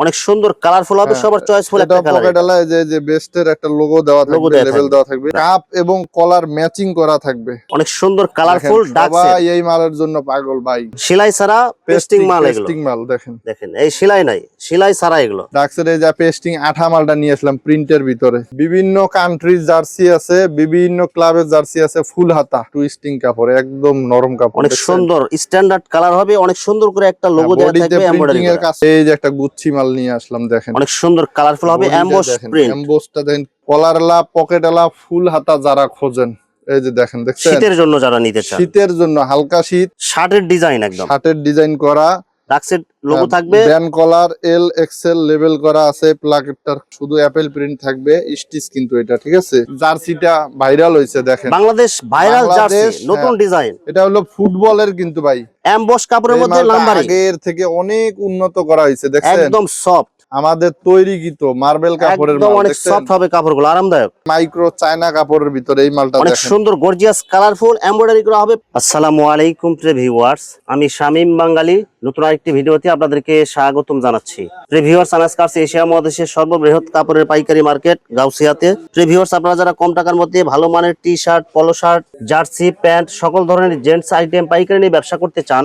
অনেক সুন্দর কালারফুল হবে হ্যাঁ, সবার চয়েসফুল ফুল একটা কালার পকেট আলায় যে যে বেস্টের একটা লোগো দেওয়া থাকবে লেভেল দেওয়া থাকবে। কাপ এবং কলার ম্যাচিং করা থাকবে। অনেক সুন্দর কালারফুল ডাক ভাই এই মালের জন্য পাগল ভাই। সেলাই ছাড়া পেস্টিং মাল এগুলো। পেস্টিং মাল দেখেন। দেখেন এই সেলাই নাই সেলাই ছাড়া এগুলো। ডাক্সের এই যা পেস্টিং আঠা মালটা নিয়ে আসলাম প্রিন্টের ভিতরে। বিভিন্ন কান্ট্রির জার্সি আছে বিভিন্ন ক্লাবের জার্সি আছে ফুল হাতা টুইস্টিং কাপড় একদম নরম কাপড় অনেক সুন্দর স্ট্যান্ডার্ড কালার হবে অনেক সুন্দর করে একটা লোগো দেওয়া থাকবে এমব্রয়ডারি এর কাজ এই যে একটা গুচ্ছি মাল নিয়ে আসলাম দেখেন। অনেক সুন্দর কালারফুল হবে এমবস প্রিন্ট এমবোসটা দেখেন কলারলা পকেটলা ফুল হাতা যারা খোঁজেন এই যে দেখেন দেখছেন? শীতের জন্য যারা নিতে চান। শীতের জন্য হালকা শীত। শার্টের ডিজাইন একদম। শার্টের ডিজাইন করা লোগো থাকবে। Band collar L XL label করা আছে প্লাকেটটার শুধু অ্যাপেল প্রিন্ট থাকবে স্টিচ কিন্তু এটা ঠিক আছে? জার্সিটা ভাইরাল হয়েছে দেখেন। বাংলাদেশ ভাইরাল জার্সি নতুন হ্যাঁ। ডিজাইন এটা হলো ফুটবলের কিন্তু ভাই। এমবস কাপড়ের মধ্যে লাম্বারি আগের থেকে অনেক উন্নত করা হয়েছে দেখছেন? একদম সফট আমাদের তৈরি গীত মার্বেল কাপড়ের মাল অনেক সফট হবে কাপড়গুলো আরামদায়ক। মাইক্রো চায়না কাপড়ের ভিতরে এই মালটা অনেক সুন্দর গর্জিয়াস কালারফুল এমব্রয়ডারি করা হবে। আসসালামু আলাইকুম প্রিয় ভিউয়ার্স আমি শামীম বাঙালি নতুন আরেকটি ভিডিওতে আপনাদেরকে স্বাগতম জানাচ্ছি। প্রিয় ভিউয়ার্স আনাস কার্স এশিয়া মহাদেশের সর্ববৃহৎ কাপড়ের পাইকারি মার্কেট গাউসিয়াতে। প্রিয় ভিউয়ার্স আপনারা যারা কম টাকার মধ্যে ভালো মানের T shirt polo shirt jersey pant সকল ধরনের জেন্টস আইটেম পাইকারি নিয়ে ব্যবসা করতে চান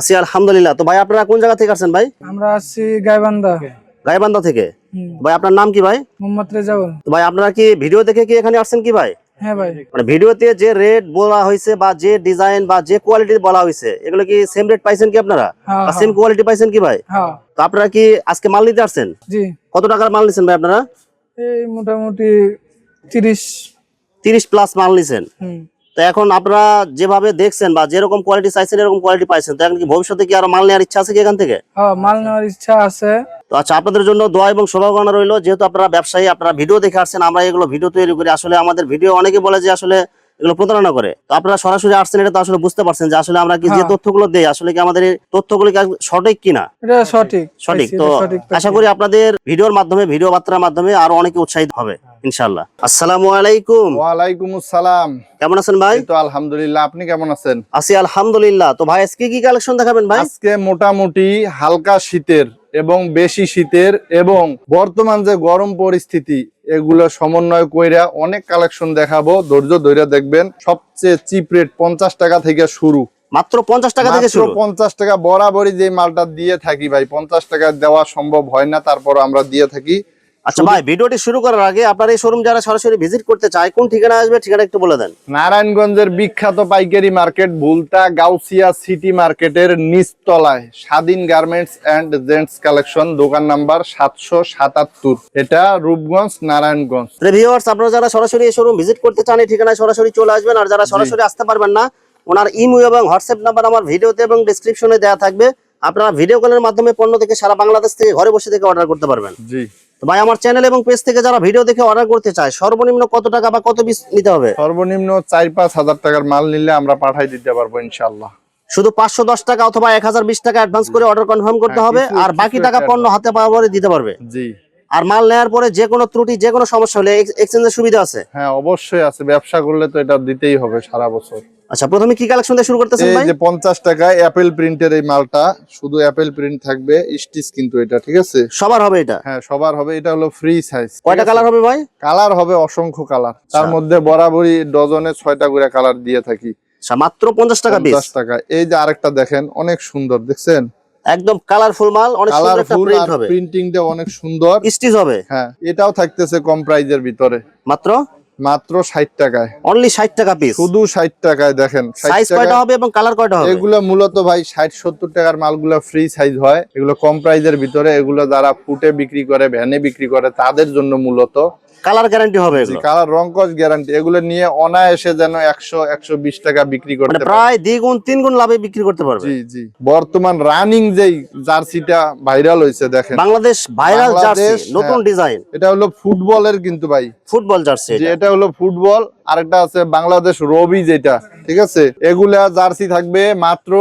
আছি আলহামদুলিল্লাহ। তো ভাই আপনারা কোন জায়গা থেকে আসছেন ভাই? আমরা আছি গাইবান্ধা। গাইবান্ধা থেকে? ভাই আপনার নাম কি ভাই? মোহাম্মদ রেজাউল। তো ভাই আপনারা কি ভিডিও দেখে কি এখানে আসছেন কি ভাই? হ্যাঁ ভাই। মানে ভিডিওতে যে রেট বলা হয়েছে বা যে ডিজাইন বা যে কোয়ালিটি বলা হয়েছে এগুলো কি সেম রেট পাইছেন কি আপনারা? হ্যাঁ সেম কোয়ালিটি পাইছেন কি ভাই? হ্যাঁ। তো আপনারা কি আজকে মাল নিতে আসছেন? জি। কত টাকার মাল নিছেন ভাই আপনারা? এই মোটামুটি তিরিশ। তিরিশ প্লাস মাল নিছেন। তো এখন আপনারা যেভাবে দেখছেন বা যেরকম কোয়ালিটি চাইছেন এরকম কোয়ালিটি পাইছেন তো এখন কি ভবিষ্যতে কি আরও মাল নেওয়ার ইচ্ছা আছে কি এখান থেকে? হ্যাঁ মাল নেওয়ার ইচ্ছা আছে। তো আচ্ছা আপনাদের জন্য দোয়া এবং শুভকামনা রইল। যেহেতু আপনারা ব্যবসায়ী আপনারা ভিডিও দেখে আসছেন আমরা এগুলো ভিডিও তৈরি করি। আসলে আমাদের ভিডিও অনেকে বলে যে আসলে এগুলো প্রতারণা করে। তো আপনারা সরাসরি আসছেন এটা তো আসলে বুঝতে পারছেন যে আসলে আমরা কি যে হ্যাঁ। তথ্যগুলো দেই আসলে কি আমাদের এই তথ্যগুলো সঠিক কিনা? এটা সঠিক। সঠিক। তো। আশা করি আপনাদের ভিডিওর মাধ্যমে ভিডিও বার্তার মাধ্যমে আরও অনেকে উৎসাহিত হবে ইনশাল্লাহ আসসালামু আলাইকুম। ওয়ালাইকুম আসসালাম। কেমন আছেন ভাই? তো আলহামদুলিল্লাহ আপনি কেমন আছেন? আছি আলহামদুলিল্লাহ। তো ভাই আজকে কি কালেকশন দেখাবেন ভাই? আজকে মোটামুটি হালকা শীতের এবং বেশি শীতের এবং বর্তমান যে গরম পরিস্থিতি এগুলো সমন্বয় কইরা অনেক কালেকশন দেখাবো। ধৈর্য ধৈর্য দেখবেন সবচেয়ে চিপ রেট পঞ্চাশ টাকা থেকে শুরু। মাত্র পঞ্চাশ টাকা থেকে শুরু? পঞ্চাশ টাকা বরাবরই যে মালটা দিয়ে থাকি ভাই পঞ্চাশ টাকা দেওয়া সম্ভব হয় না তারপর আমরা দিয়ে থাকি। আচ্ছা ভাই ভিডিওটি শুরু করার আগে আপনার এই শোরুম যারা সরাসরি ভিজিট করতে চায় কোন ঠিকানা আসবে ঠিকানা একটু বলে দেন। নারায়ণগঞ্জের বিখ্যাত পাইকারি মার্কেট ভুলতা গাউসিয়া সিটি মার্কেটের নিচতলায় স্বাধীন গার্মেন্টস এন্ড জেন্টস কালেকশন দোকান নাম্বার সাতশো সাতাত্তর। এটা রূপগঞ্জ নারায়ণগঞ্জ। ভিউয়ার্স আপনারা যারা সরাসরি এই শোরুম ভিজিট করতে চান এই ঠিকানায় সরাসরি চলে আসবেন। আর যারা সরাসরি আসতে পারবেন না ওনার ইমো এবং হোয়াটসঅ্যাপ নাম্বার আমার ভিডিওতে এবং ডেসক্রিপশনে দেওয়া থাকবে। আপনারা ভিডিও কলের মাধ্যমে পণ্য থেকে সারা বাংলাদেশ থেকে ঘরে বসে থেকে অর্ডার করতে পারবেন। জি। তো ভাই আমার চ্যানেল এবং পেজ থেকে যারা ভিডিও দেখে অর্ডার করতে চায় সর্বনিম্ন কত টাকা বা কত পিস নিতে হবে? সর্বনিম্ন চার পাঁচ হাজার টাকার মাল নিলে আমরা পাঠাই দিতে পারব ইনশাল্লাহ শুধু পাঁচশো দশ টাকা অথবা এক হাজার বিশ টাকা অ্যাডভান্স করে অর্ডার কনফার্ম করতে হ্যাঁ, হবে আর বাকি টাকা পণ্য হাতে পাওয়ার পরে দিতে পারবে। জি। আর মাল নেওয়ার পরে যে কোনো ত্রুটি যে কোনো সমস্যা হলে এক্সচেঞ্জের সুবিধা আছে? হ্যাঁ অবশ্যই আছে। ব্যবসা করলে তো এটা দিতেই হবে সারা বছর। আচ্ছা প্রথমে কি কালেকশন দিয়ে শুরু করতেছেন ভাই? এই যে পঞ্চাশ টাকায় অ্যাপেল প্রিন্টের এই মালটা শুধু অ্যাপেল প্রিন্ট থাকবে স্টিচ কিন্তু এটা ঠিক আছে? সবার হবে এটা? হ্যাঁ সবার হবে এটা হলো ফ্রি সাইজ কয়টা কালার হবে ভাই? কালার হবে অসংখ্য কালার তার আচ্ছা। মধ্যে বরাবরই ডজনে ছয়টা করে কালার দিয়ে থাকি। আচ্ছা মাত্র পঞ্চাশ টাকা পিস পঞ্চাশ টাকা। এই যে আরেকটা দেখেন অনেক সুন্দর দেখছেন? একদম কালারফুল মাল অনেক সুন্দর একটা প্রিন্ট হবে। প্রিন্টিংটা অনেক সুন্দর। স্টিচ হবে। হ্যাঁ এটাও থাকতেছে কম প্রাইজের ভিতরে। মাত্র? মাত্র ষাট টাকায়। অনলি ষাট টাকা পিস শুধু ষাট টাকায় দেখেন। সাইজ কয়টা হবে এবং কালার কয়টা হবে? এগুলো মূলত ভাই ষাট সত্তর টাকার মালগুলো ফ্রি সাইজ হয়। এগুলো কম প্রাইজের ভিতরে এগুলো যারা ফুটে বিক্রি করে ভ্যানে বিক্রি করে তাদের জন্য মূলত কালার গ্যারান্টি হবে এগুলো? কালার রংকশ গ্যারান্টি। এগুলো নিয়ে অনায়াসে যেন একশো একশো বিশ টাকা বিক্রি মানে করতে পারে। প্রায় দ্বিগুণ তিন গুণ লাভে বিক্রি করতে পারবে? জি জি। বর্তমান রানিং যেই জার্সিটা ভাইরাল হইছে দেখেন। বাংলাদেশ ভাইরাল জার্সি নতুন হ্যাঁ। ডিজাইন। এটা হলো ফুটবলের কিন্তু ভাই। ফুটবল জার্সি এটা হলো ফুটবল আরেকটা আছে বাংলাদেশ রবি যেটা ঠিক আছে? এগুলা জার্সি থাকবে মাত্র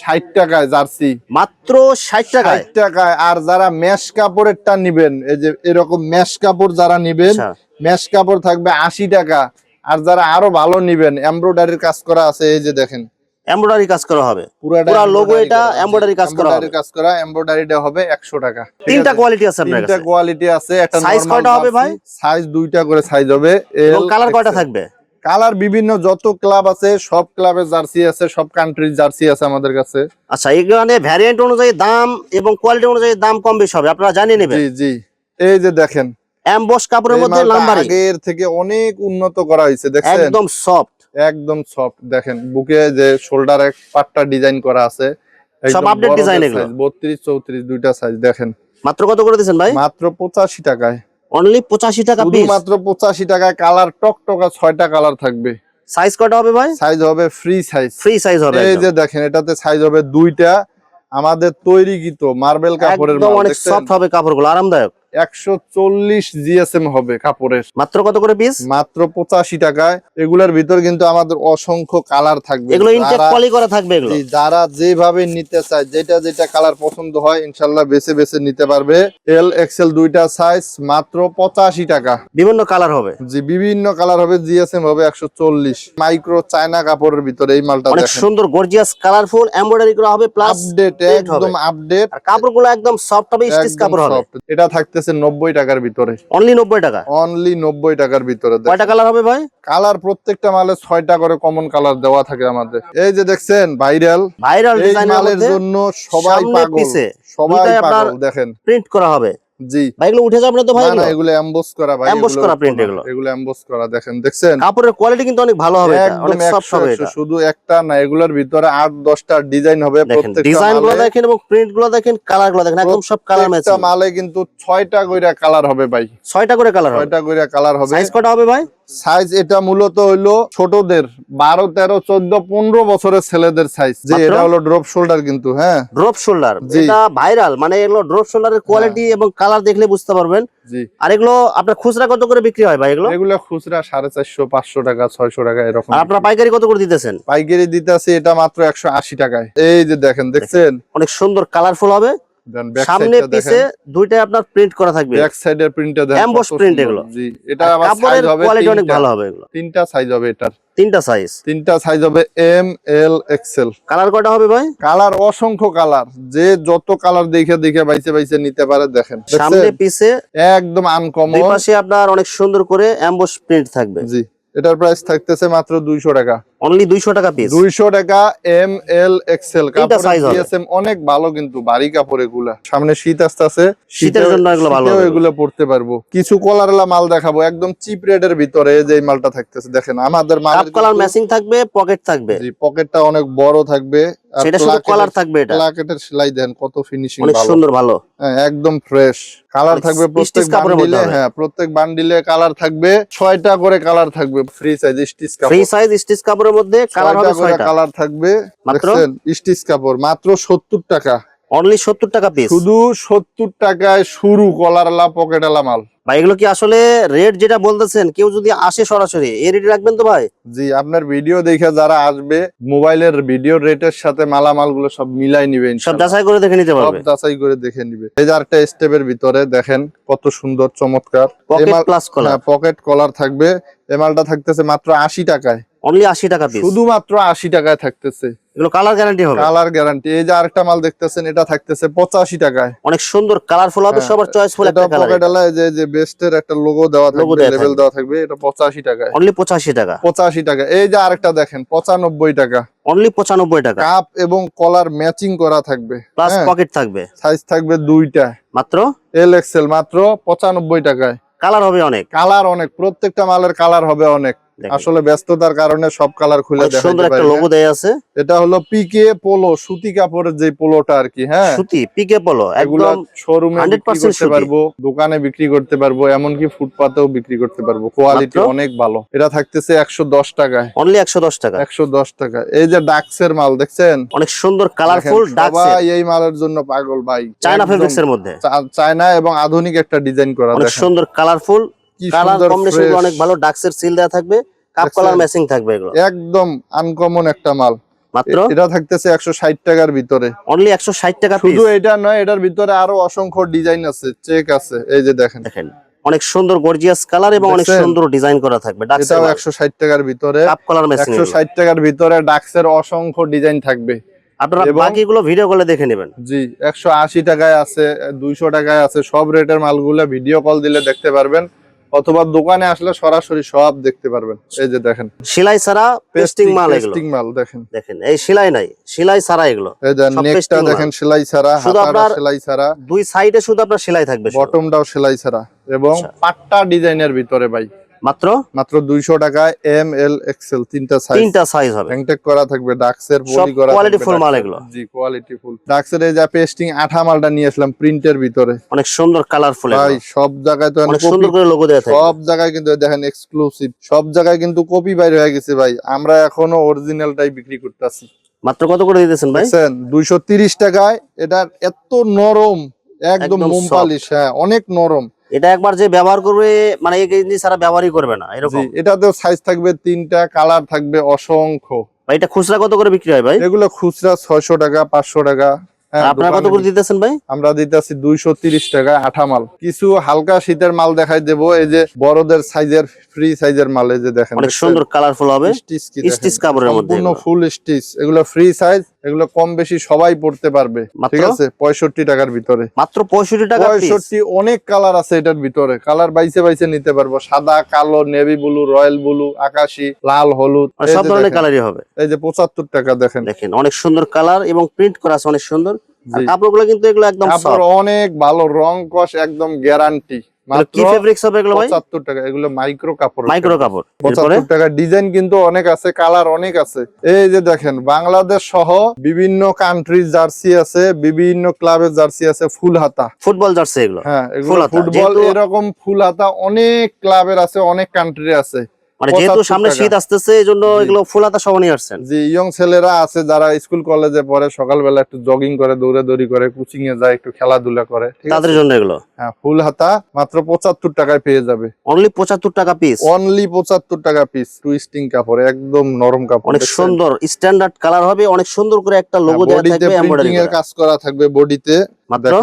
ষাট টাকায় জার্সি। মাত্র ষাট টাকায় ষাট টাকায়? আর যারা মেশ কাপড়েরটা নিবেন এই যে এরকম মেশ কাপড় যারা নিবেন ম্যাশ মেশ কাপড় থাকবে আশি টাকা। আর যারা আরও ভালো নিবেন এমব্রয়ডারির কাজ করা আছে এই যে দেখেন। এমব্রয়ডারি কাজ করা হবে। পুরা embroidery এটা embroidery কাজ করা হবে। কাজ করা এমব্রয়ডারিটা হবে একশো টাকা। তিনটা কোয়ালিটি আছে আপনার তিনটা কোয়ালিটি আছে একটা Size কয়টা হবে ভাই? সাইজ দুইটা করে সাইজ হবে। এবং কালার কয়টা থাকবে? কালার বিভিন্ন যত ক্লাব আছে সব ক্লাবের জার্সি আছে সব কান্ট্রির জার্সি আছে আমাদের কাছে। আচ্ছা এখানে ভ্যারিয়েন্ট অনুযায়ী দাম এবং কোয়ালিটি অনুযায়ী দাম কম বেশি হবে আপনারা জানিয়ে নেবেন। জি জি। এই যে দেখেন অ্যাম্বস কাপড়ের মধ্যে লাম্বারি আগের থেকে অনেক উন্নত করা হয়েছে দেখেন একদম সফট একদম সফট দেখেন বুকে যে শোল্ডারে পাটটা ডিজাইন করা আছে সব update design এগুলো। বত্রিশ চৌত্রিশ দুইটা সাইজ দেখেন। মাত্র কত করে দিচ্ছেন ভাই? মাত্র পঁচাশি টাকায়। অনলি পঁচাশি টাকা পিস শুধুমাত্র পঁচাশি টাকায় কালার টকটকা ছয়টা কালার থাকবে। সাইজ কয়টা হবে ভাই? সাইজ হবে ফ্রি সাইজ ফ্রি সাইজ হবে এই যে দেখেন এটাতে সাইজ হবে দুইটা। আমাদের তৈরিকৃত মার্বেল কাপড়ের একদম অনেক সফট হবে কাপড়গুলো আরামদায়ক। একশো চল্লিশ জিএসএম হবে কাপড়ের। মাত্র কত করে পিস মাত্র পঁচাশি টাকায়। এগুলার ভিতর কিন্তু আমাদের অসংখ্য কালার থাকবে। এগুলো ইনটেক করা থাকবে এগুলো? যারা যেভাবে নিতে চায় যেটা যেটা কালার পছন্দ হয় ইনশাল্লাহ বেছে বেছে নিতে পারবে। এল এক্সেল দুইটা সাইজ মাত্র পঁচাশি টাকা। বিভিন্ন কালার হবে। জি বিভিন্ন কালার হবে জিএসএম হবে একশো চল্লিশ। মাইক্রো চায়না কাপড়ের ভিতরে এই মালটা সুন্দর গর্জিয়াস কালারফুল এমব্রয়ডারি করা হবে প্লাস আপডেট একদম আপডেট কাপড়গুলো একদম সফট হবে স্টিচ একদম কাপড় হবে। soft। এটা থাকতেছে নব্বই টাকার ভিতরে। অনলি নব্বই টাকা? অনলি নব্বই টাকার ভিতরে কয়টা কালার হবে ভাই? কালার প্রত্যেকটা মালে ছয়টা করে কমন কালার দেওয়া থাকে আমাদের। এই যে দেখছেন ভাইরাল ভাইরাল ডিজাইনের মালের জন্য সবাই পাগল সবাই পাগল দেখেন। প্রিন্ট করা হবে। জি। ভাই এগুলো উঠে যাবে না তো ভাই না এগুলো? এমবস করা ভাই এমবস করা প্রিন্ট এগুলো। এগুলো। এমবস করা দেখেন দেখছেন? কাপড়ের কোয়ালিটি কিন্তু অনেক ভালো হবে এটা একদম অনেক সফট হবে এটা। শুধু একটা না এগুলোর ভিতরে আট দশটা ডিজাইন হবে প্রত্যেকটা ডিজাইনগুলো দেখেন এবং প্রিন্টগুলো দেখেন কালারগুলো দেখেন একদম সব কালার ম্যাচ প্রত্যেকটা মালে কিন্তু ছয়টা কইরা কালার হবে ভাই। ছয়টা করে কালার হবে। ছয়টা কইরা কালার হবে। সাইজ কত হবে ভাই? সাইজ এটা মূলত হইল ছোটদের বারো তেরো চোদ্দ পনেরো বছরের ছেলেদের সাইজ। যে এটা হলো ড্রপ শোল্ডার কিন্তু হ্যাঁ। Drop shoulder. এটা ভাইরাল মানে এগুলো ড্রপ শোল্ডারের কোয়ালিটি এবং কালার দেখলে বুঝতে পারবেন। আর এগুলো আপনার খুচরা কত করে বিক্রি হয় ভাই এগুলো? এগুলো খুচরা সাড়ে চারশো পাঁচশো টাকা ছয়শো টাকা এরকম। আপনারা পাইকারি কত করে দিতেছেন? পাইকারি দিতেছে এটা মাত্র একশো আশি টাকায়। এই যে দেখেন দেখছেন? অনেক সুন্দর কালারফুল হবে। সামনে সাইডটা পিছে দুইটাই আপনার প্রিন্ট করা থাকবে। ব্যাক সাইডের প্রিন্টটা দেখেন Emboss কত এগুলো। জি এটা আবার সাইজ হবে কোয়ালিটি অনেক ভালো হবে এগুলো। তিনটা সাইজ হবে এটার। তিনটা সাইজ তিনটা সাইজ হবে এম এল এক্সেল কালার কয়টা হবে ভাই? কালার অসংখ্য কালার যে যত কালার দেখে দেখে বাইছে বাইছে নিতে পারে দেখেন। সামনে? পিছে একদম আনকমন দুই পাশে আপনার অনেক সুন্দর করে অ্যাম্বস প্রিন্ট থাকবে। জি এটার প্রাইস থাকতেছে মাত্র দুইশো টাকা। অনলি দুইশো টাকা পিস দুইশো টাকা এম এল এক্সেল size অনেক ভালো কিন্তু ভারী কাপড় এগুলা। সামনে শীত আসতে আছে শীতের জন্য এগুলো ভালো এগুলো পড়তে পারব। কিছু কলারলা মাল দেখাবো একদম চিপ রেটের ভিতরে যে মালটা থাকতেছে দেখেন আমাদের মালের কালার ম্যাচিং থাকবে পকেট থাকবে। পকেটটা অনেক বড় থাকবে সেটা শুধু কলার থাকবে এটা। প্লাকেটের সেলাই দেন কত ফিনিশিং অনেক সুন্দর ভালো। হ্যাঁ, একদম ফ্রেশ কালার থাকবে প্রত্যেক বান্ডিলে হ্যাঁ প্রত্যেক বান্ডিলে কালার থাকবে ছয়টা করে কালার থাকবে ফ্রি সাইজ স্টিচ ফ্রি কাপড়। সাইজ স্টিচ কাপড়ের মধ্যে কালার হবে ছয়টা। কালার থাকবে দেখছেন? স্টিচ কাপড় মাত্র সত্তর টাকা। অনলি সত্তর টাকা পিস শুধু সত্তর টাকায় শুরু কলারলা পকেটালা মাল। ভাই এগুলো কি আসলে রেট যেটা বলতেছেন কেউ যদি আসে সরাসরি এই রেট রাখবেন তো ভাই? জি আপনার ভিডিও দেখে যারা আসবে মোবাইলের ভিডিও রেটের সাথে মালামালগুলো সব মিলাই নিবে সব যাচাই করে দেখে নিতে সব পারবে। যাচাই করে দেখে নিবে। এই যে আরেকটা স্টেপের ভিতরে দেখেন কত সুন্দর চমৎকার। Pocket plus collar pocket collar থাকবে। এই মালটা থাকতেছে মাত্র আশি টাকায়। অনলি আশি টাকা পিস শুধুমাত্র আশি টাকায় থাকতেছে। এগুলো কালার গ্যারান্টি হবে। কালার গ্যারান্টি এই যে আরেকটা মাল দেখতেছেন এটা থাকতেছে পঁচাশি টাকায়। অনেক সুন্দর কালারফুল হবে হ্যাঁ, সবার চয়েসফুল এটা একটা কালার পকেট আলায় যে যে বেস্টের একটা লোগো দেওয়া থাকবে লেভেল দেওয়া থাকবে এটা পঁচাশি টাকায়। অনলি পঁচাশি টাকা। পঁচাশি টাকা। এই যে আরেকটা দেখেন পঁচানব্বই টাকা। অনলি পঁচানব্বই টাকা। কাপ এবং কলার ম্যাচিং করা থাকবে। প্লাস পকেট থাকবে। সাইজ থাকবে দুইটা। মাত্র? এল এক্সেল মাত্র পঁচানব্বই টাকায়। কালার হবে অনেক। কালার অনেক। প্রত্যেকটা মালের কালার হবে অনেক। আসলে ব্যস্ততার কারণে সব কালার খুলে সুন্দর একটা লোগো। দেয়া আছে। এটা হলো পিকে পোলো সুতি কাপড়ের যে পোলোটা আর কি হ্যাঁ? সুতি পিকে পলো একদম শোরুমে 100% বিক্রি করতে পারব দোকানে বিক্রি করতে পারব এমনকি ফুটপাতেও বিক্রি করতে পারব। কোয়ালিটি অনেক ভালো। এটা থাকতেছে একশো দশ টাকায়। অনলি একশো দশ টাকা। একশো দশ টাকা। এই যে ডাক্সের মাল দেখছেন? অনেক সুন্দর কালারফুল দেখেন, ডাক সবাই এই মালের জন্য পাগল ভাই। চায়না ফেব্রিক্স এর মধ্যে। চায়না এবং আধুনিক একটা ডিজাইন করা অনেক সুন্দর কালারফুল কালার সুন্দর কম্বিনেশন অনেক ভালো ডাক্সের সিল দেওয়া থাকবে। কাপ? কালার ম্যাচিং থাকবে এগুলো। একদম আনকমন একটা মাল। মাত্র? এটা থাকতেছে একশো ষাট টাকার ভিতরে। অনলি একশো ষাট টাকা পিস শুধু এটা নয় এটার ভিতরে আরও অসংখ্য ডিজাইন আছে চেক আছে। এই যে দেখেন। দেখেন অনেক সুন্দর গর্জিয়াস কালার এবং অনেক সুন্দর ডিজাইন করা থাকবে ডাক্সের এটাও একশো ষাট টাকার ভিতরে। কাপ কালার ম্যাচিং একশো ষাট টাকার ভিতরে ডাক্সের অসংখ্য ডিজাইন থাকবে। আপনারা বাকিগুলো ভিডিও কলে দেখে নেবেন। জি একশো আশি টাকায় আছে দুইশো টাকায় আছে সব রেটের মালগুলো ভিডিও কল দিলে দেখতে পারবেন। অথবা দোকানে আসলে সরাসরি সব দেখতে পারবেন। এই যে দেখেন। সেলাই ছাড়া পেস্টিং মাল এগুলো। পেস্টিং মাল দেখেন। দেখেন এই সেলাই নাই সেলাই ছাড়া এগুলো। এই যে নেকটা দেখেন সেলাই ছাড়া হাতাটা সেলাই ছাড়া। দুই সাইডে শুধু আপনার সেলাই থাকবে। বটমটাও সেলাই ছাড়া। এবং পাটটা পাট্টা ডিজাইনের ভিতরে ভাই। মাত্র? মাত্র দুইশো টাকায় এম এল এক্সেল তিনটা সাইজ তিনটা সাইজ হবে। হ্যাংটেক করা থাকবে ডাক্সের পলি করা থাকবে full মাল এগুলো। জি কোয়ালিটি ফুল ডাক্সের এই যে পেস্টিং আঠা মালটা নিয়ে আসলাম প্রিন্টের ভিতরে। অনেক সুন্দর কালারফুল ভাই সব জায়গায় তো অনেক সুন্দর করে লোগো দেওয়া থাকবে সব জায়গায় কিন্তু দেখেন এক্সক্লুসিভ সব জায়গায় কিন্তু কপি বাইর হয়ে গেছে ভাই। আমরা এখনও অরিজিনালটাই বিক্রি করতেছি। মাত্র কত করে দিতেছেন ভাই? দেখছেন দুইশো তিরিশ টাকায় এটা এত নরম একদম মোম। পালিশ হ্যাঁ অনেক নরম। এটা একবার যে ব্যবহার করবে মানে এই জিনিস ছাড়া ব্যবহারই করবে না এরকম। এটাতেও সাইজ থাকবে তিনটা কালার থাকবে অসংখ্য। ভাই এটা খুচরা কত করে বিক্রি হয় ভাই? এগুলো খুচরা ছয়শো টাকা পাঁচশো টাকা। হ্যাঁ, আপনারা কত করে দিতেছেন ভাই? আমরা দিতেছি দুইশো তিরিশ টাকা আঠা মাল। কিছু হালকা শীতের মাল দেখাই দেবো এই যে বড়দের সাইজের ফ্রি সাইজের মাল এই যে দেখেন। অনেক সুন্দর কালারফুল হবে। স্টিচ কাপড়ের মধ্যে সম্পূর্ণ ফুল স্টিচ এগুলো ফ্রি সাইজ এগুলো কম বেশি সবাই পড়তে পারবে ঠিক আছে? পঁয়ষট্টি টাকার ভিতরে। মাত্র পঁয়ষট্টি টাকা। পঁয়ষট্টি অনেক কালার আছে এটার ভিতরে। কালার বাইছে বাইছে নিতে পারব। সাদা কালো নেভি ব্লু রয়্যাল ব্লু আকাশি লাল হলুদ। মানে সব ধরনের কালারই হবে। এই যে পঁচাত্তর টাকা দেখেন। দেখেন অনেক সুন্দর কালার এবং প্রিন্ট করা আছে অনেক সুন্দর। আর জি। কাপড়গুলো কিন্তু এগুলো একদম অনেক ভালো রং কষ একদম গ্যারান্টি কি ফেব্রিক্স হবে এগুলো ভাই? পঁচাত্তর টাকা এগুলো মাইক্রো কাপড় মাইক্রো কাপড় এরপরে? পঁচাত্তর টাকা ডিজাইন কিন্তু অনেক আছে কালার অনেক আছে। এই যে দেখেন বাংলাদেশ সহ বিভিন্ন কান্ট্রির জার্সি আছে বিভিন্ন ক্লাবের জার্সি আছে ফুল হাতা। ফুটবল জার্সি এগুলো? হ্যাঁ এগুলো ফুটবল এরকম ফুল হাতা অনেক ক্লাবের আছে অনেক কান্ট্রির আছে। মানে যেহেতু সামনে শীত আসতেছে এই জন্য এগুলো ফুল হাতা সহ নিয়ে আসছেন। যে ইয়ং ছেলেরা আছে যারা স্কুল কলেজে পড়ে সকালবেলা একটু জগিং করে দৌড়াদৌড়ি করে কোচিং এ যায় একটু খেলাধুলা করে তাদের জন্য এগুলো? হ্যাঁ ফুল হাতা মাত্র পঁচাত্তর টাকায় পেয়ে যাবে। অনলি পঁচাত্তর টাকা পিস অনলি পঁচাত্তর টাকা পিস টুইস্টিং কাপড় একদম নরম কাপড় অনেক সুন্দর স্ট্যান্ডার্ড কালার হবে অনেক সুন্দর করে একটা লোগো দেওয়া থাকবে এমব্রয়ডারি এর কাজ করা থাকবে বডিতে মাত্র?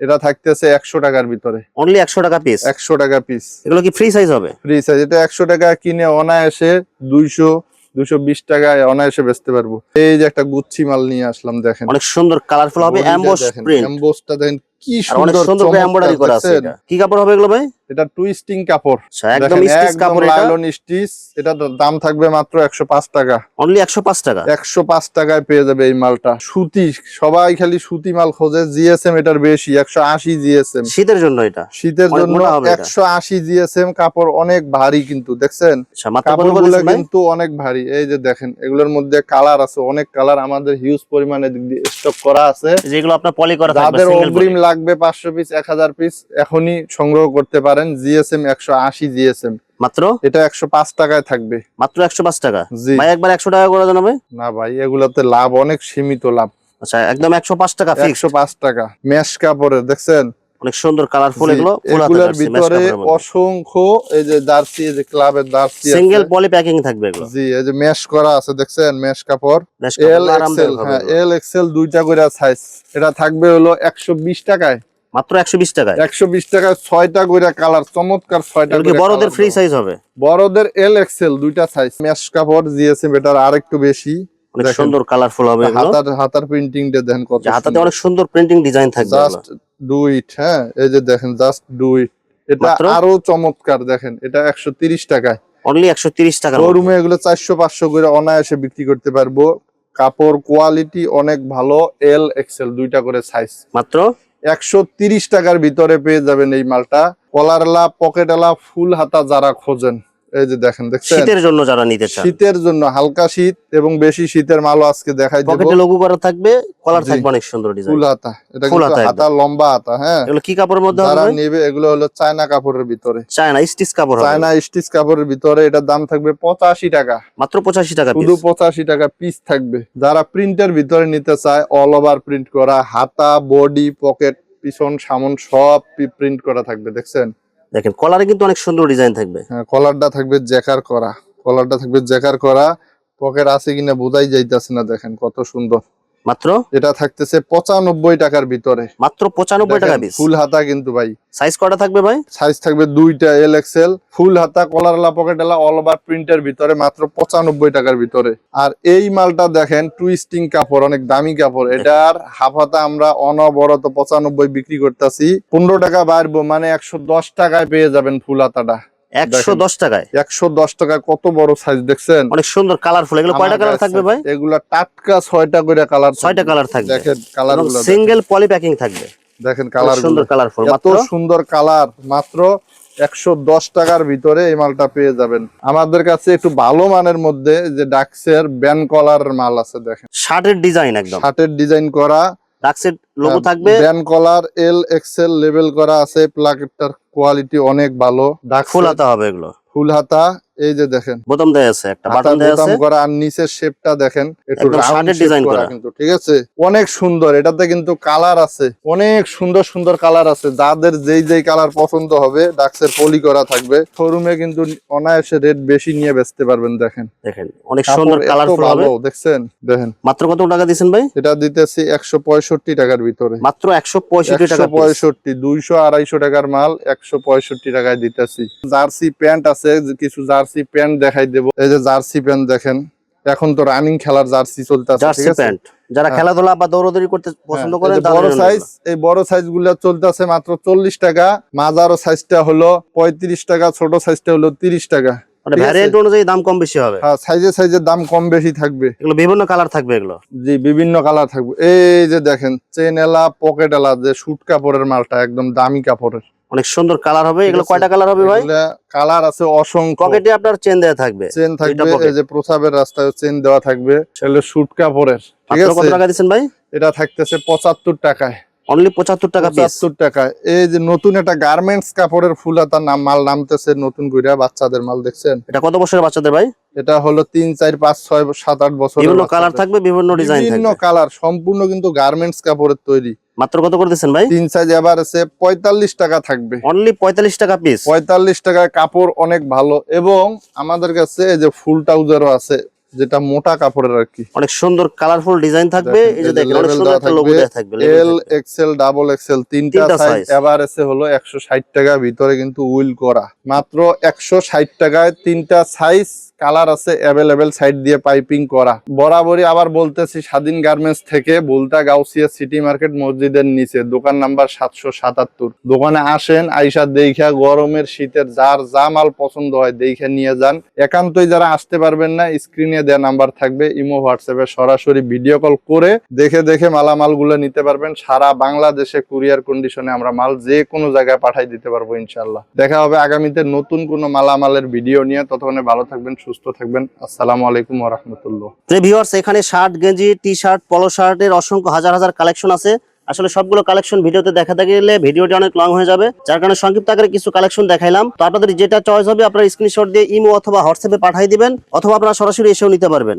এটা থাকতেছে একশো টাকার ভিতরে। অনলি একশো টাকা পিস একশো টাকা পিস এগুলো কি ফ্রি সাইজ হবে? ফ্রি সাইজ এটা একশো টাকা কিনে অনায়াসে দুইশো দুইশো বিশ টাকায় অনায়াসে বেচতে পারব। এই যে একটা গুচ্ছি মাল নিয়ে আসলাম দেখেন। অনেক সুন্দর কালারফুল হবে দেখেন, প্রিন্ট এমবোসটা দেখেন কি সুন্দর সুন্দর এমব্রয়ডারি করা আছে কি কাপড় হবে এগুলো ভাই? এটা টুইস্টিং কাপড়। একদম স্টিচ কাপড় এটা। লাইলন স্টিচ এটা দাম থাকবে মাত্র একশো পাঁচ টাকা। অনলি একশো পাঁচ টাকা? একশো পাঁচ টাকায় পেয়ে যাবে এই মালটা। সুতি সবাই খালি সুতি মাল খোঁজে জিএসএম এটার বেশি একশো আশি জিএসএম শীতের জন্য এটা? শীতের অনেক জন্য মোটা হবে এটা। একশো আশি জিএসএম কাপড় অনেক ভারী কিন্তু দেখছেন? আচ্ছা কাপড়গুলো কিন্তু অনেক ভারী। এই যে দেখেন এগুলোর মধ্যে কালার আছে অনেক কালার আমাদের হিউজ পরিমাণে স্টক করা আছে। যেগুলো আপনার পলি করা থাকবে যাদের অগ্রিম লাগবে পাঁচশো পিস এক হাজার পিস এখনই সংগ্রহ করতে পারেন জিএসএম একশো আশি জিএসএম। মাত্র? এটা একশো পাঁচ টাকায় থাকবে। মাত্র একশো পাঁচ টাকা? জি। ভাই একবার একশো টাকা করে জানাবে? না ভাই এগুলোতে লাভ অনেক সীমিত লাভ। আচ্ছা একদম একশো পাঁচ টাকা একশো পাঁচ টাকা। মেশ কাপড়ের দেখছেন? অনেক সুন্দর কালারফুল এগুলো এগুলোর ভিতরে অসংখ্য এই যে জার্সি এই যে ক্লাবের জার্সি সিঙ্গেল পলি প্যাকিং থাকবে এগুলো। জি এই যে মেশ করা আছে দেখছেন? মেশ কাপড়। এল এক্সেল হ্যাঁ এল এক্সেল দুইটা করে সাইজ এটা থাকবে হলো একশো বিশ টাকায়। মাত্র একশো বিশ টাকায়। একশো বিশ টাকায় ছয়টা করে কালার চমৎকার কি বড়দের ফ্রি সাইজ হবে? বড়দের এল এক্সেল দুইটা সাইজ মেশ কাপড় জিএসএম এটার আরেকটু বেশি। অনেক সুন্দর কালারফুল হবে হাতার হাতার প্রিন্টিং টা দেখেন কত হাতাতে অনেক সুন্দর প্রিন্টিং ডিজাইন থাকবে জাস্ট ডু ইট হ্যাঁ? এই যে দেখেন জাস্ট ডু ইট এটা আরও চমৎকার দেখেন এটা একশো তিরিশ টাকায়। অনলি একশো তিরিশ টাকা শোরুমে এগুলো চারশো পাঁচশো করে অনায়াসে বিক্রি করতে পারব। কাপড় কোয়ালিটি অনেক ভালো এল এক্সেল দুইটা করে সাইজ মাত্র? একশো টাকার ভিতরে পেয়ে যাবেন এই মালটা। কলারলা পকেটালা ফুল হাতা যারা খোঁজেন। এই যে দেখেন দেখছেন? শীতের জন্য যারা নিতে চান। শীতের জন্য হালকা শীত এবং বেশি শীতের মালও আজকে দেখাই দেবো। পকেটে লোগো করা থাকবে কলার থাকবে অনেক সুন্দর ডিজাইন ফুল হাতা। এটা কিন্তু হাতা লম্বা হাতা হ্যাঁ? এগুলো কি কাপড়ের মধ্যে যারা নেবে এগুলো হলো চায়না কাপড়ের ভিতরে। চায়না স্টিচ কাপড় হবে। চায়না স্টিচ কাপড়ের ভিতরে এটার দাম থাকবে পঁচাশি টাকা। মাত্র পঁচাশি টাকা শুধু পিস পঁচাশি টাকা পিস থাকবে। যারা প্রিন্টের ভিতরে নিতে চায় অল ওভার প্রিন্ট করা হাতা বডি পকেট পিছন সামন সব প্রিন্ট করা থাকবে দেখছেন? দেখেন কলারে কিন্তু অনেক সুন্দর ডিজাইন থাকবে। হ্যাঁ কলারটা থাকবে জ্যাকার করা। কলারটা থাকবে জ্যাকার করা। পকেট আছে কিনা বোঝাই যাইতেছে না দেখেন, কত সুন্দর। মাত্র? এটা থাকতেছে পঁচানব্বই টাকার ভিতরে। মাত্র পঁচানব্বই টাকা পিস ফুল হাতা কিন্তু ভাই। সাইজ কটা থাকবে ভাই? সাইজ থাকবে দুইটা এল এক্সেল ফুল হাতা কলারলা পকেটলা অল ওভার প্রিন্টের ভিতরে মাত্র পঁচানব্বই টাকার ভিতরে। আর এই মালটা দেখেন টুইস্টিং কাপড় অনেক দামি কাপড়। এটার হাফ হাতা আমরা অনবরত পঁচানব্বই বিক্রি করতেছি। পনেরো টাকা বাড়বো মানে একশো দশ টাকায় পেয়ে যাবেন ফুল হাতাটা। একশো দশ টাকায়। কত বড় সাইজ দেখছেন? অনেক সুন্দর কালারফুল এগুলো কয়টা কালার থাকবে ভাই? এগুলা টাটকা করে কালার ছয়টা কালার থাকবে। দেখেন কালার সিঙ্গেল পলি প্যাকিং থাকবে। দেখেন। কালার সুন্দর কালারফুল এত সুন্দর কালার মাত্র একশো দশ টাকার ভিতরে এই মালটা পেয়ে যাবেন। আমাদের কাছে একটু ভালো মানের মধ্যে যে ডাক্সের ব্যান কলার মাল আছে দেখেন। শার্টের ডিজাইন একদম। শার্টের ডিজাইন করা। ডাক্সের লোগো থাকবে। ব্যান কলার এল এক্সেল লেভেল করা আছে প্লাকেটটার কোয়ালিটি অনেক ভালো। ফুল হাতা হবে এগুলো। ফুল হাতা এই যে দেখেন। বোতাম দেয়া আছে একটা বাটন দেয়া বোতাম করা আর নিচের শেপটা দেখেন একটু রাউন্ড ডিজাইন করা। কিন্তু ঠিক আছে? অনেক সুন্দর এটাতে কিন্তু কালার আছে। অনেক সুন্দর সুন্দর কালার আছে। যাদের যেই যেই কালার পছন্দ হবে ডাক্সের পলি করা থাকবে। শোরুমে কিন্তু অনায়াসে রেট বেশি নিয়ে বেচতে পারবেন দেখেন। দেখেন অনেক সুন্দর কালারফুল হবে। দেখছেন? দেখেন। মাত্র কত টাকা দিচ্ছেন ভাই? এটা দিতেছি একশো পঁয়ষট্টি টাকার ভিতরে। মাত্র একশো পঁয়ষট্টি একশো টাকা piece। পঁয়ষট্টি দুইশো আড়াইশো টাকার মাল একশো পঁয়ষট্টি টাকায় দিতেছি। জার্সি প্যান্ট আছে কিছু জার্সি প্যান্ট দেখাই দেবো। এই যে জার্সি প্যান্ট দেখেন এখন তো রানিং খেলার জার্সি চলতেছে জার্সি ঠিক আছে যারা হ্যাঁ। খেলাধুলা বা দৌড়দৌড়ি করতে পছন্দ হ্যাঁ, যে তাদের বড় সাইজ এই বড় সাইজগুলা চলতেছে মাত্র চল্লিশ টাকা মাজারো সাইজটা হলো পঁয়ত্রিশ টাকা ছোট সাইজটা হলো তিরিশ টাকা মানে ভ্যারিয়েন্ট অনুযায়ী দাম কম বেশি হবে। হ্যাঁ সাইজে সাইজের দাম কম বেশি থাকবে। এগুলো বিভিন্ন কালার থাকবে এগুলো। জি বিভিন্ন কালার থাকবে। এই যে দেখেন চেন এলা পকেট এলা যে সুট কাপড়ের মালটা একদম দামি কাপড়ের। অনেক সুন্দর কালার হবে। এগুলো কয়টা কালার হবে ভাই? কালার আছে অসংখ্য। পকেটে আপনার চেন দেওয়া থাকবে। চেন থাকবে এই যে প্রসাবের রাস্তায় চেন দেওয়া থাকবে। সেগুলো সুট কাপড়ের। ঠিক মাত্র কত টাকা দিচ্ছেন ভাই? এটা থাকতেছে পঁচাত্তর টাকায়। অনলি পঁচাত্তর টাকা পিস পঁচাত্তর টাকায়। এই যে নতুন একটা গার্মেন্টস কাপড়ের ফুল তার নাম মাল নামতেছে নতুন কইরা বাচ্চাদের মাল দেখছেন? এটা কত বছরের বাচ্চাদের ভাই? এটা হলো তিন চার পাঁচ ছয় সাত আট বছরের বিভিন্ন কালার থাকবে বিভিন্ন ডিজাইন থাকবে। বিভিন্ন কালার সম্পূর্ণ কিন্তু গার্মেন্টস কাপড়ের তৈরি। মাত্র কত করে দিচ্ছেন ভাই? তিন সাইজ এবার আছে পঁয়তাল্লিশ টাকা থাকবে। অনলি পঁয়তাল্লিশ টাকা পিস পঁয়তাল্লিশ টাকায় কাপড় অনেক ভালো এবং আমাদের কাছে এই যে ফুল ট্রাউজারও আছে যেটা মোটা কাপড়ের আর কি। অনেক সুন্দর কালারফুল ডিজাইন থাকবে এই যে দেখেন অনেক সুন্দর একটা লোগো থাকবে, থাকবে এল এক্সেল ডাবল এক্সেল তিনটা তিনটা সাইজ এসে হলো একশো ষাট টাকা ভিতরে কিন্তু উইল করা। মাত্র একশো ষাট টাকায় তিনটা সাইজ কালার আছে অ্যাভেলেবেল সাইড দিয়ে পাইপিং করা। বরাবরই আবার বলতেছি, স্বাধীন গার্মেন্টস থেকে বুলতা গাউসিয়া সিটি মার্কেট মসজিদের নিচে, দোকান নাম্বার সাতশো সাতাত্তর। দোকানে আসেন, আইসা দেখা গরমের শীতের যার যা মাল পছন্দ হয় দেখে নিয়ে যান। একান্তই যারা আসতে পারবেন না স্ক্রিনে দেওয়া নাম্বার থাকবে, ইমো, হোয়াটসঅ্যাপে সরাসরি ভিডিও কল করে দেখে দেখে মালামালগুলো নিতে পারবেন। সারা বাংলাদেশে কুরিয়ার কন্ডিশনে আমরা মাল যে কোনো জায়গায় পাঠাই দিতে পারব ইনশাল্লাহ দেখা হবে আগামীতে নতুন কোনো মালামালের ভিডিও নিয়ে। ততক্ষণে ভালো থাকবেন সুস্থ থাকবেন। আসসালামু আলাইকুম রহমতুল্লাহ। এখানে শার্ট গেঞ্জি টি শার্ট পলো শার্টের অসংখ্য হাজার হাজার কালেকশন আছে। আসলে সবগুলো কালেকশন ভিডিওতে দেখাতে গেলে ভিডিওটি অনেক লং হয়ে যাবে। যার কারণে সংক্ষিপ্ত আকারে কিছু কালেকশন দেখাইলাম। তো আপনাদের যেটা চয়েস হবে, আপনার স্ক্রিনশট দিয়ে ইমো অথবা হোয়াটসঅ্যাপে পাঠিয়ে দিবেন, অথবা আপনারা সরাসরি এসেও নিতে পারবেন।